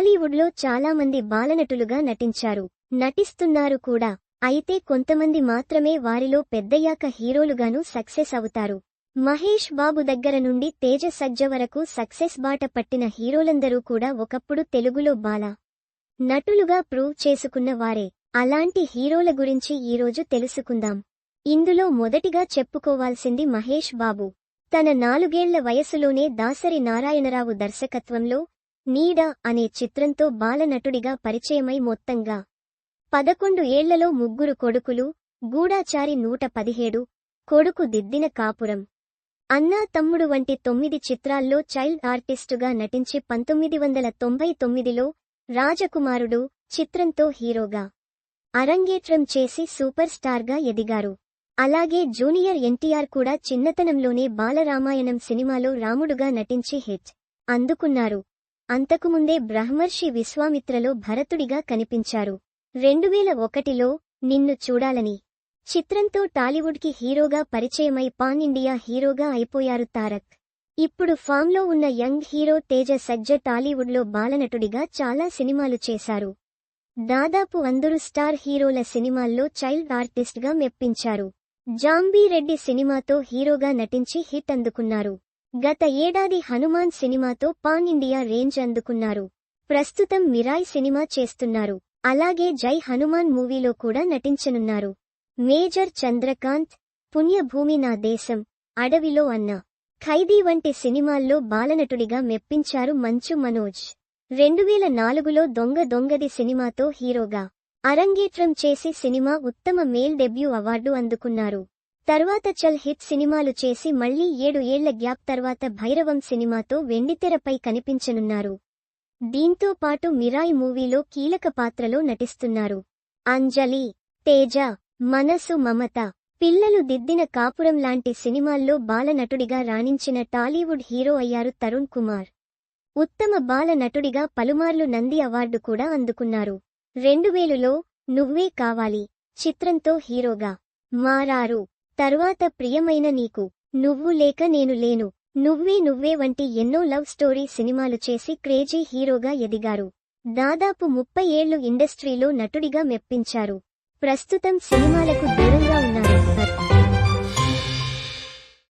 టాలీవుడ్లో చాలా మంది బాలనటులుగా నటించారు నటిస్తున్నారు కూడా. అయితే కొంతమంది మాత్రమే వారిలో పెద్దయ్యాక హీరోలుగాను సక్సెస్ అవుతారు. మహేష్ బాబు దగ్గర నుండి తేజ సజ్జ వరకు సక్సెస్ బాట పట్టిన హీరోలందరూ కూడా ఒకప్పుడు తెలుగులో బాల నటులుగా ప్రూవ్ చేసుకున్న వారే. అలాంటి హీరోల గురించి ఈరోజు తెలుసుకుందాం. ఇందులో మొదటిగా చెప్పుకోవాల్సింది మహేష్ బాబు. తన నాలుగేళ్ళ వయసులోనే దాసరి నారాయణరావు దర్శకత్వంలో నీడ అనే చిత్రంతో బాలనటుడిగా పరిచయమై మొత్తంగా పదకొండు ఏళ్ళలో ముగ్గురు కొడుకులు గూడాచారి నూట పదిహేడు కొడుకు దిద్దిన కాపురం. అన్నా తమ్ముడు వంటి తొమ్మిది చిత్రాల్లో చైల్డ్ ఆర్టిస్టుగా నటించి పంతొమ్మిది వందల తొంభై తొమ్మిదిలో రాజకుమారుడు చిత్రంతో హీరోగా అరంగేట్రం చేసి సూపర్ స్టార్గా ఎదిగారు. అలాగే జూనియర్ ఎన్టీఆర్ కూడా చిన్నతనంలోనే బాలరామాయణం సినిమాలో రాముడుగా నటించి హిట్ అందుకున్నారు. అంతకుముందే బ్రహ్మర్షి విశ్వామిత్రలో భరతుడిగా కనిపించారు. రెండువేల ఒకటిలో నిన్ను చూడాలని. చిత్రంతో టాలీవుడ్కి హీరోగా పరిచయమై పాన్ ఇండియా హీరోగా అయిపోయారు తారక్. ఇప్పుడు ఫామ్లో ఉన్న యంగ్ హీరో తేజ సజ్జ టాలీవుడ్లో బాలనటుడిగా చాలా సినిమాలు చేశారు. దాదాపు అందరు స్టార్ హీరోల సినిమాల్లో చైల్డ్ ఆర్టిస్ట్గా మెప్పించారు. జాంబీ రెడ్డి సినిమాతో హీరోగా నటించి హిట్ అందుకున్నారు. గత ఏడాది హనుమాన్ సినిమాతో పాన్ ఇండియా రేంజ్ అందుకున్నారు. ప్రస్తుతం మిరాయ్ సినిమా చేస్తున్నారు. అలాగే జై హనుమాన్ మూవీలో కూడా నటించనున్నారు. మేజర్ చంద్రకాంత్ పుణ్యభూమి నా దేశం అడవిలో అన్న. ఖైదీ వంటి సినిమాల్లో బాలనటుడిగా మెప్పించారు మంచు మనోజ్. రెండువేల నాలుగులో దొంగ దొంగది సినిమాతో హీరోగా అరంగేట్రం చేసి సినిమా ఉత్తమ మేల్ డెబ్యూ అవార్డు అందుకున్నారు. తర్వాత చల్ హిట్ సినిమాలు చేసి మళ్ళీ ఏడు ఏళ్ళ గ్యాప్ తర్వాత భైరవం సినిమాతో వెండితెరపై కనిపించనున్నారు. దీంతో పాటు మిరాయ్ మూవీలో కీలక పాత్రలో నటిస్తున్నారు. అంజలి తేజ మనసు మమత పిల్లలు దిద్దిన కాపురం లాంటి సినిమాల్లో బాలనటుడిగా రాణించిన టాలీవుడ్ హీరో అయ్యారు తరుణ్ కుమార్. ఉత్తమ బాల నటుడిగా పలుమార్లు నంది అవార్డు కూడా అందుకున్నారు. రెండువేలులో నువ్వే కావాలి చిత్రంతో హీరోగా మారారు. తర్వాత ప్రియమైన నీకు నువ్వు లేక నేను లేను. నువ్వే నువ్వే వంటి ఎన్నో లవ్ స్టోరీ సినిమాలు చేసి క్రేజీ హీరోగా ఎదిగారు. దాదాపు ముప్పై ఏళ్ళు ఇండస్ట్రీలో నటుడిగా మెప్పించారు. ప్రస్తుతం సినిమాలకు దూరంగా ఉన్నారు.